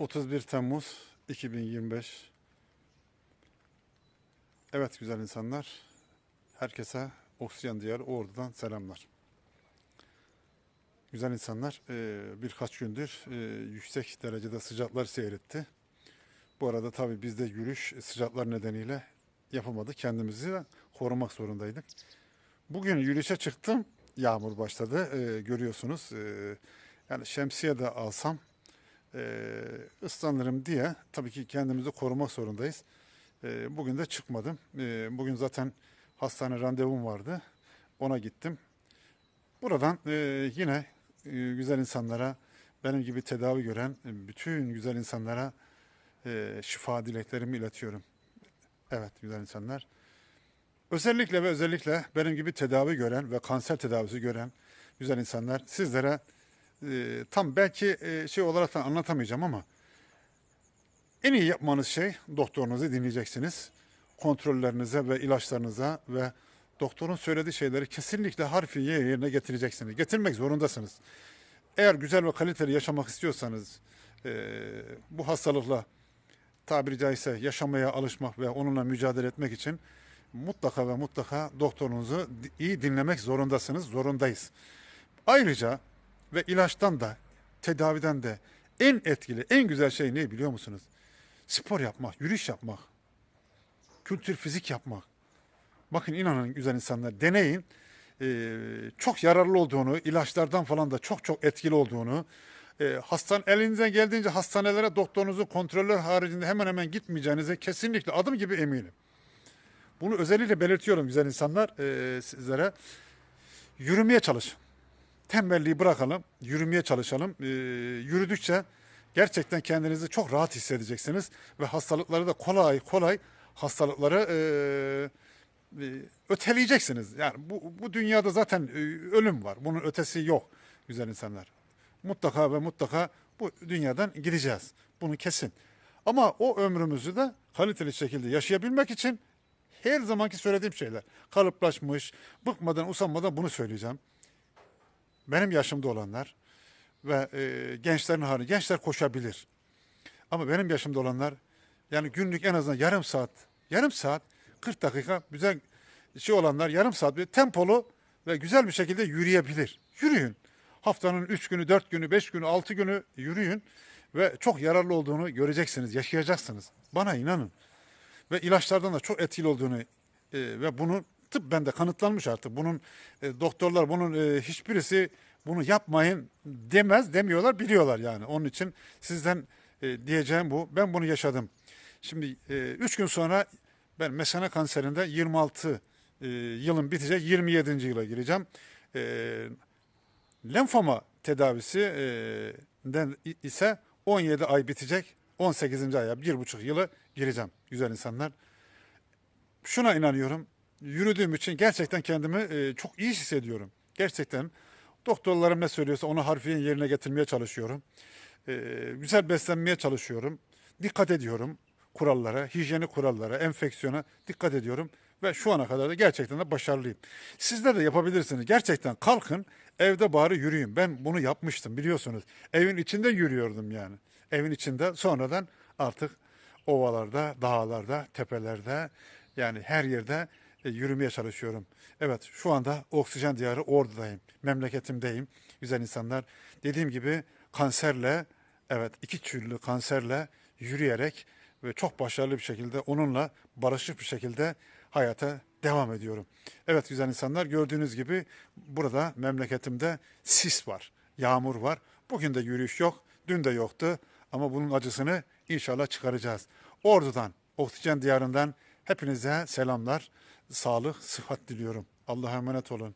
31 Temmuz 2025. Evet güzel insanlar. Herkese Oksijen Diyarı Ordu'dan selamlar. Güzel insanlar e, birkaç gündür e, yüksek derecede sıcaklar seyretti. Bu arada tabii biz de yürüyüş sıcaklar nedeniyle yapamadık. Kendimizi de korumak zorundaydık. Bugün yürüyüşe çıktım. Yağmur başladı. E, görüyorsunuz. Yani şemsiye de alsam e, ıslanırım diye tabii ki kendimizi korumak zorundayız. E, bugün de çıkmadım. E, bugün zaten hastane randevum vardı. Ona gittim. Buradan e, yine e, güzel insanlara, benim gibi tedavi gören e, bütün güzel insanlara e, şifa dileklerimi iletiyorum. Evet güzel insanlar. Özellikle ve özellikle benim gibi tedavi gören ve kanser tedavisi gören güzel insanlar sizlere e, tam belki e, şey olarak da anlatamayacağım ama en iyi yapmanız şey doktorunuzu dinleyeceksiniz. Kontrollerinize ve ilaçlarınıza ve doktorun söylediği şeyleri kesinlikle harfi yerine getireceksiniz. Getirmek zorundasınız. Eğer güzel ve kaliteli yaşamak istiyorsanız e, bu hastalıkla tabiri caizse yaşamaya alışmak ve onunla mücadele etmek için mutlaka ve mutlaka doktorunuzu iyi dinlemek zorundasınız, zorundayız. Ayrıca ve ilaçtan da tedaviden de en etkili, en güzel şey ne biliyor musunuz? Spor yapmak, yürüyüş yapmak, kültür fizik yapmak. Bakın inanın güzel insanlar deneyin. Ee, çok yararlı olduğunu, ilaçlardan falan da çok çok etkili olduğunu, e, hastan elinizden geldiğince hastanelere doktorunuzu kontroller haricinde hemen hemen gitmeyeceğinize kesinlikle adım gibi eminim. Bunu özellikle belirtiyorum güzel insanlar e, sizlere. Yürümeye çalışın. Tembelliği bırakalım, yürümeye çalışalım. E, yürüdükçe gerçekten kendinizi çok rahat hissedeceksiniz ve hastalıkları da kolay kolay hastalıkları e, e, öteleyeceksiniz. Yani bu, bu dünyada zaten e, ölüm var. Bunun ötesi yok güzel insanlar. Mutlaka ve mutlaka bu dünyadan gideceğiz. Bunu kesin. Ama o ömrümüzü de kaliteli şekilde yaşayabilmek için her zamanki söylediğim şeyler. Kalıplaşmış, bıkmadan, usanmadan bunu söyleyeceğim. Benim yaşımda olanlar ve e, gençlerin hali, gençler koşabilir. Ama benim yaşımda olanlar yani günlük en azından yarım saat, yarım saat, 40 dakika güzel şey olanlar yarım saat bir tempolu ve güzel bir şekilde yürüyebilir. Yürüyün. Haftanın 3 günü, 4 günü, 5 günü, 6 günü yürüyün ve çok yararlı olduğunu göreceksiniz, yaşayacaksınız. Bana inanın. Ve ilaçlardan da çok etkili olduğunu e, ve bunun tıbben de kanıtlanmış artık. Bunun e, doktorlar bunun e, hiçbirisi bunu yapmayın demez, demiyorlar, biliyorlar yani. Onun için sizden e, diyeceğim bu. Ben bunu yaşadım. Şimdi 3 gün sonra ben mesane kanserinde 26 e, yılın bitecek 27. yıla gireceğim. E, lenfoma tedavisi e, ise 17 ay bitecek. 18. aya bir buçuk yılı gireceğim güzel insanlar. Şuna inanıyorum. Yürüdüğüm için gerçekten kendimi e, çok iyi hissediyorum. Gerçekten doktorlarım ne söylüyorsa onu harfiyen yerine getirmeye çalışıyorum. E, güzel beslenmeye çalışıyorum. Dikkat ediyorum kurallara, hijyenik kurallara, enfeksiyona dikkat ediyorum. Ve şu ana kadar da gerçekten de başarılıyım. Sizler de yapabilirsiniz. Gerçekten kalkın evde bari yürüyün. Ben bunu yapmıştım biliyorsunuz. Evin içinde yürüyordum yani. Evin içinde sonradan artık ovalarda, dağlarda, tepelerde yani her yerde yürümeye çalışıyorum. Evet şu anda oksijen diyarı Ordu'dayım. Memleketimdeyim. Güzel insanlar. Dediğim gibi kanserle evet iki türlü kanserle yürüyerek ve çok başarılı bir şekilde onunla barışık bir şekilde hayata devam ediyorum. Evet güzel insanlar gördüğünüz gibi burada memleketimde sis var, yağmur var. Bugün de yürüyüş yok, dün de yoktu ama bunun acısını inşallah çıkaracağız. Ordu'dan, oksijen diyarından hepinize selamlar, sağlık, sıhhat diliyorum. Allah'a emanet olun.